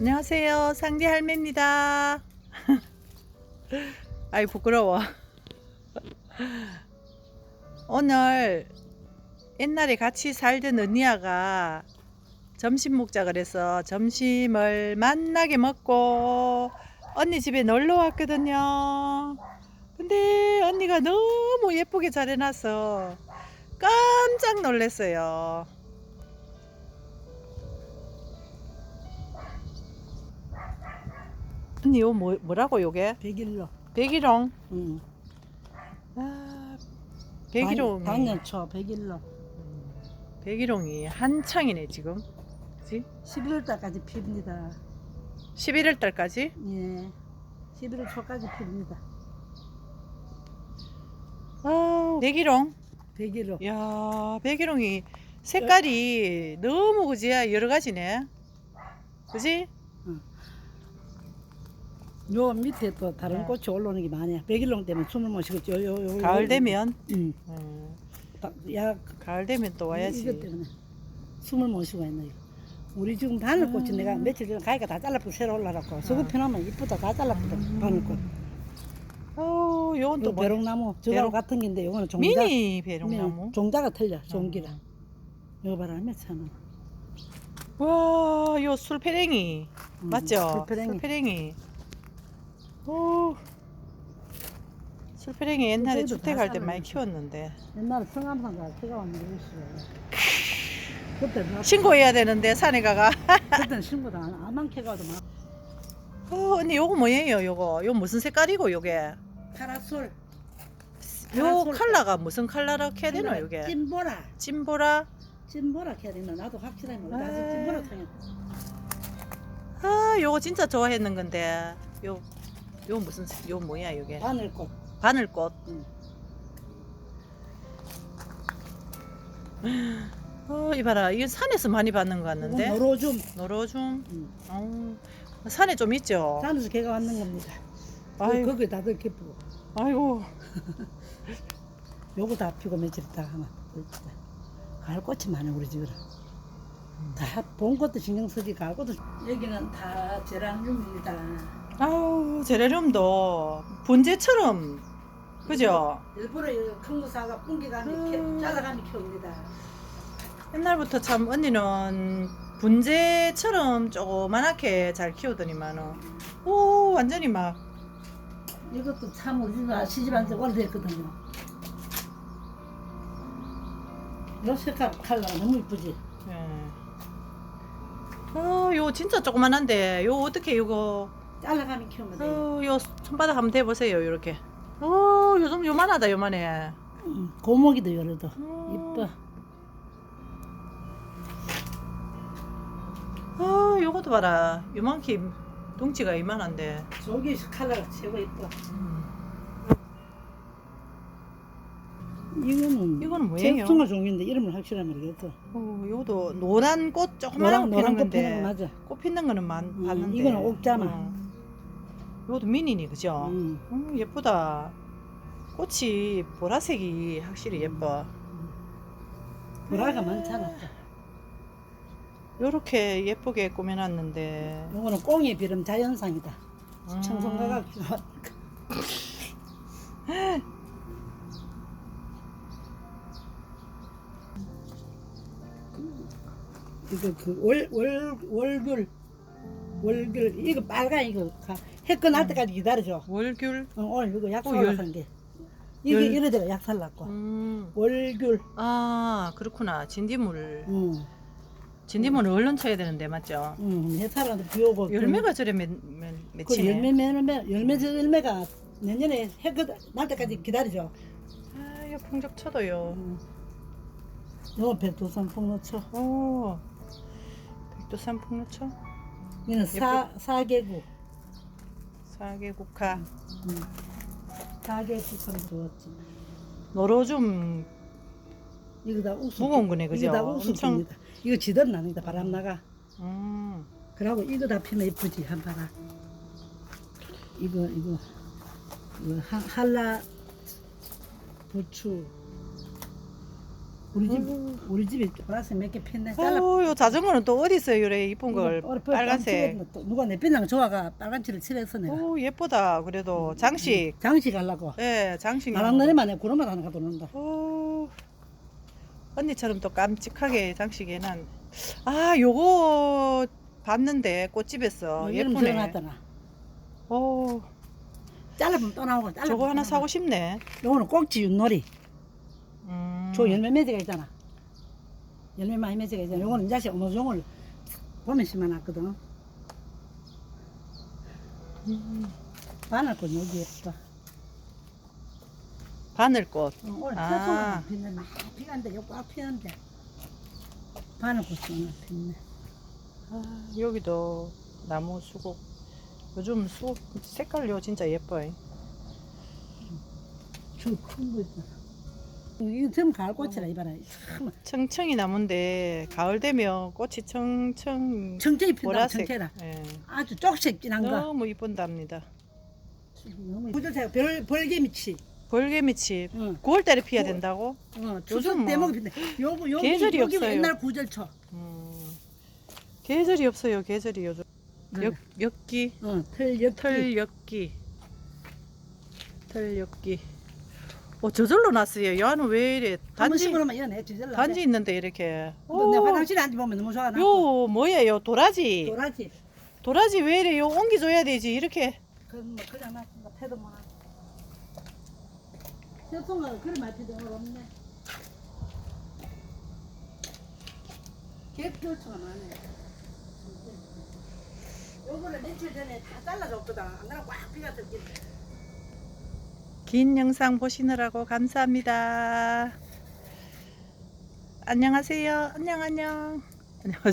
안녕하세요. 상디 할매입니다. 아이 부끄러워. 오늘 옛날에 같이 살던 언니야가 점심 먹자 그래서 점심을 만나게 먹고 언니 집에 놀러 왔거든요. 근데 언니가 너무 예쁘게 잘 해놔서 깜짝 놀랐어요. 언니 이거 뭐, 뭐라고 요게? 백일로. 백일홍. 응. 아, 백일홍이 당년초 백일로. 백일홍이 한창이네 지금. 그지? 11월 달까지 핍니다. 11월 달까지. 예. 11월 초까지 핍니다. 아, 백일홍. 백일로. 야, 백일홍이 색깔이 너무 그지? 여러 가지네. 그지? 요 밑에 또 다른 네. 꽃이 올라오는 게 많아요. 백일롱 때문에 숨을 못 쉬겠죠. 요, 요, 요, 가을 되면. 응. 음, 다- 야, 가을 되면 또 와야지. 때문에 숨을 못 쉬고 있네. 우리 지금 바늘꽃이 음. 내가 며칠 전에 가니까 다 잘라고 새로 올라라고. 저거 음. 펴놓으면 이쁘다. 다 잘랐거든. 바늘꽃. 어, 요건 또 또 뭐? 배롱나무. 저거 배롱- 같은 게인데 요거는 종자. 미니 배롱나무. 종자가 틀려. 종기라. 음. 이거 봐라. 몇 천 원. 와, 요 술페랭이. 음, 맞죠? 술페랭이. 술페랭이. 오. 술페랭이 옛날에 술페랭이도 주택 다할때 많이. 키웠는데. 옛날에 성암산가 제가 왔는데 있어요. 그때 나- 신고해야 되는데 산에 가가. 그때는 신고도 안, 안만 캐가도 막 어, 언니 요거 뭐예요? 요거. 요 무슨 색깔이고 요게? 파라솔 요. 컬러가 무슨 컬러로 해야 color가 요게? 찐보라 찐보라. 찐보라 캐야 되나 나도 확실하게 모르겠다 아직 에이. 찐보라 통해 아, 요거 진짜 좋아했는 건데. 요, 요 무슨, 색- 요 뭐야, 요게? 바늘꽃 바늘꽃. 응. 어, 이봐라. 이거 산에서 많이 받는 것 같는데? 노로줌 노로줌. 응. 어, 산에 좀 있죠? 산에서 걔가 왔는 겁니다 아이고. 거기 다들 기쁘고 아이고. 요거 다 피고 며칠 있다가 하나 가을 꽃이 많아 우리 집에는 다본 것도 신경 쓰지 가을 꽃도 여기는 다 제라늄입니다 아우, 제레lum도 분재처럼, 그죠? 일부러 큰거 사가 뿡기가미 음. 잘라가미 키웁니다 옛날부터 참 언니는 분재처럼 조그만하게 잘 키우더니만은, 오, 완전히 막, 이것도 참 우리 집 시집한 지 오래됐거든요. 이 색깔 컬러가 너무 이쁘지? 예. 어, 요 진짜 조그만한데, 요 어떻게 이거, 잘라가면 키우면 돼. 요 어, 요 손바닥 한번 대보세요, 요렇게. 어, 요즘 요만하다, 요만해. 음, 고목이도 음. 이뻐. 어, 요것도 봐라. 요만큼 덩치가 이만한데. 저기 컬러가 최고 이뻐. 이거는 이거는 뭐예요? 제품화 종류인데 이름을 확실하게 모르겠어. 어, 요것도 노란 꽃 조그만 노란 거 피는 노란 꽃 건데. 피는 거 맞아. 꽃 피는 거는 많, 음, 봤는데. 이거는 옥자마. 어. 요것도 미니니, 그죠? 음. 음, 예쁘다. 꽃이 보라색이 확실히 예뻐. 보라가 많잖아. 요렇게 예쁘게 꾸며놨는데. 요거는 꽁의 비름 자연상이다. 음. 청송가가 이거 그 월 월 월귤 월귤 이거 빨간 이거 가- 해꺼 날 때까지 기다려줘. 월귤. 어, 오늘 이거 약 어, 열- 살라는 게 이게 열- 이래 데가 약 살랐고 음. 월귤. 아, 그렇구나. 진딧물. 응, 진딧물은 얼른 쳐야 되는데, 맞죠? 응, 해살한테 비 오고 열매가 저래 맺, 맺, 그 맺히네. 열매 열매 열매 저 열매가 내년에 해꺼 날 때까지 기다려줘. 아, 이거 풍적 쳐도요. 응. 요 백두산 풍노초. 오. 백두산 풍로초 이는 사 사계구. 사계 국화 응. 사계구처럼 좋았지. 노로줌 이거 다 우수. 무거운 거네, 그죠? 이거 다 엄청- 우수입니다. 이거 지들 나는다 바람 나가. 음. 그러고 이거 다 피면 이쁘지 한 파라. 이거 이거 이거 하, 한라 부추 우리 집 음. 우리 집에 보라색 몇 개 폈네. 잘라. 어우, 요 자전거는 또 어디 있어요? 요래 이쁜 걸 이거 어렵게 빨간색. 칠했는 것도 누가 내 빈랑 좋아가 빨간 칠을 칠해서 내가 오, 예쁘다. 그래도 장식. 장식 하려고. 예, 장식. 나랑 너네만 해 구름만 하나 가둬놓는다. 오, 언니처럼 또 깜찍하게 장식에는 아, 요거 봤는데 꽃집에서 이름 예쁘네. 적어놨더나. 오, 잘라보면 또 나오고. 잘라보면 저거 또 하나 나오고. 사고 싶네. 요거는 꼭지 윷놀이. 음. 저 열매 매제가 있잖아. 열매 많이 매제가 있잖아. 요거는 자식 어머종을 보면 심어놨거든. 음. 바늘꽃 여기 예뻐. 바늘꽃. 어, 오늘 아. 철송은 폈네. 막 피는데 여기 꽉 피는데. 바늘꽃이 오늘 폈네. 아, 여기도 나무 수국. 요즘 수국 색깔요 진짜 예뻐요. 저큰 거 있잖아. 이거 전부 가을 꽃이라 이봐라. 참 청청이 나무인데 가을 되면 꽃이 청청 청청이 핀다 보라색. 청청이라. 예. 아주 쪽색 진한 거. 너무 이쁜답니다. 너무 구절차가 별 벌개미치. 벌개미치 응. 9월달에 피어야 어. 된다고? 어, 요즘 추석 뭐 대목이 핀다. 요거 요거 계절이 여기 없어요. 옛날 구절초. 음, 계절이 없어요. 계절이 요즘 네. 역 엽기 어, 털털 엽기 털 엽기. 어 저절로 났어요. 야는 왜 이래? 단지 단지 심으면 이어내 주절라. 단지 있는데 이렇게. 어, 내 오, 화장실에 앉아 보면 너무 좋아. 나. 요 뭐예요? 도라지. 도라지. 도라지 왜 이래요? 옮겨줘야 되지 이렇게. 그뭐 그냥 막 패도 뭐. 세송아 그래 말피도 없네. 개표초가 많네. 요거를 며칠 전에 다 잘라줬거든. 안 그러면 꽉 비가 들긴데. 긴 영상 보시느라고 감사합니다. 안녕하세요. 안녕 안녕. 안녕하세요.